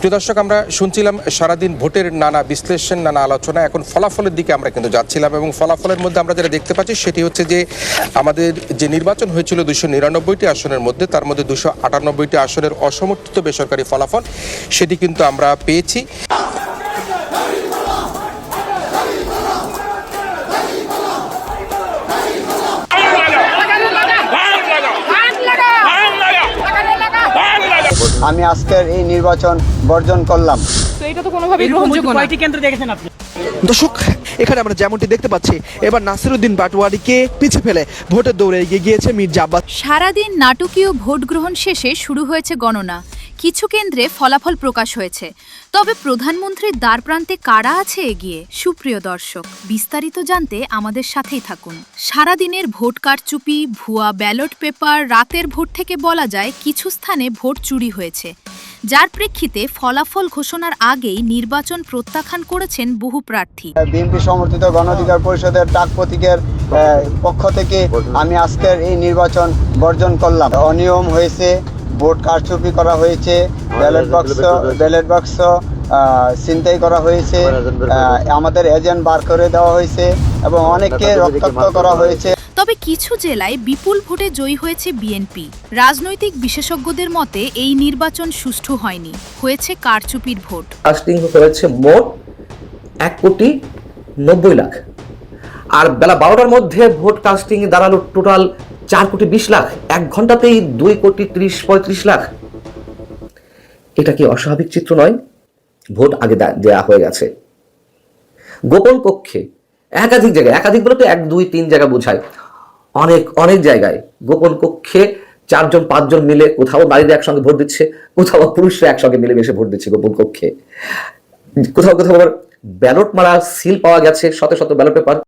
প্রিয় দর্শক, আমরা শুনছিলাম সারাদিন ভোটের নানা বিশ্লেষণ, নানা আলোচনা। এখন ফলাফলের দিকে আমরা কিন্তু যাচ্ছিলাম এবং ফলাফলের মধ্যে আমরা যেটা দেখতে পাচ্ছি সেটি হচ্ছে যে আমাদের যে নির্বাচন হয়েছিল দুশো নিরানব্বইটি আসনের মধ্যে, তার মধ্যে দুশো আটানব্বইটি আসনের অসমর্থিত বেসরকারি ফলাফল সেটি কিন্তু আমরা পেয়েছি। আমি আজকের এই নির্বাচন বর্জন করলাম। তো এটা তো কোনোভাবেই এরকম গ্রহণযোগ্য না। কয়টি কেন্দ্র দেখেছেন আপনি? দর্শক এখানে আমরা যেমনটি দেখতে পাচ্ছি এবার নাসিরুদ্দিন বাটওয়ারিকে পিছে ফেলে ভোটের দৌড়ে এগিয়ে গিয়েছে মির্জা আব্বাস। সারাদিন নাটকীয় ভোট গ্রহণ শেষে শুরু হয়েছে গণনা। কিছু কেন্দ্রে ফলাফল প্রকাশ হয়েছে। তবে প্রধানমন্ত্রীর দ্বারপ্রান্তে কারা আছে এগিয়ে? সুপ্রিয় দর্শক, বিস্তারিত জানতে আমাদের সাথেই থাকুন। সারাদিনের ভোট কারচুপি, ভুয়া ব্যালট পেপার, রাতের ভোট থেকে বলা যায় কিছু স্থানে ভোট চুরি হয়েছে। যার প্রেক্ষিতে ফলাফল ঘোষণার আগেই নির্বাচন প্রত্যাখ্যান করেছেন বহু প্রার্থী। বিএনপি সমর্থিত গণ অধিকার পরিষদের ডাক প্রতীকের পক্ষ থেকে আমি আজকের এই নির্বাচন বর্জন করলাম। অনিয়ম হয়েছে ভোট কারচুপি করা হয়েছে ব্যালট বাক্স ব্যালট বাক্স ছিনতাই করা হয়েছে। আমাদের এজেন্ট বার করে দেওয়া হয়েছে এবং অনেককে রক্তাক্ত করা হয়েছে। তবে কিছু জেলায় বিপুল ভোটে জয়ী হয়েছে বিএনপি রাজনৈতিক বিশেষজ্ঞদের মতে এই নির্বাচন সুষ্ঠু হয়নি। হয়েছে কারচুপির ভোট। কাস্টিং হয়েছে মোট এক কোটি নব্বই লাখ। আর বেলা বারোটার মধ্যে ভোট কাস্টিং দাঁড়াল টোটাল চার কোটি বিশ লাখ, এক ঘন্টাতেই দুই কোটি ত্রিশ, পঁয়ত্রিশ লাখ। এটা কি অস্বাভাবিক চিত্র নয়? ভোট আগে দা- দেয়া হয়ে গেছে। গোপন কক্ষে, একাধিক জায়গায়, একাধিক বলতে এক, দুই, তিন জায়গা বোঝায়। অনেক অনেক জায়গায় গোপন কক্ষে চারজন, পাঁচজন মিলে কোথাও নারীরা একসঙ্গে ভোট দিচ্ছে, কোথাও পুরুষরা একসঙ্গে মিলে মিশে ভোট দিচ্ছে গোপন কক্ষে। কোথাও কোথাও আবার ব্যালট মারা সিল পাওয়া গেছে, শত শত ব্যালট পেপার।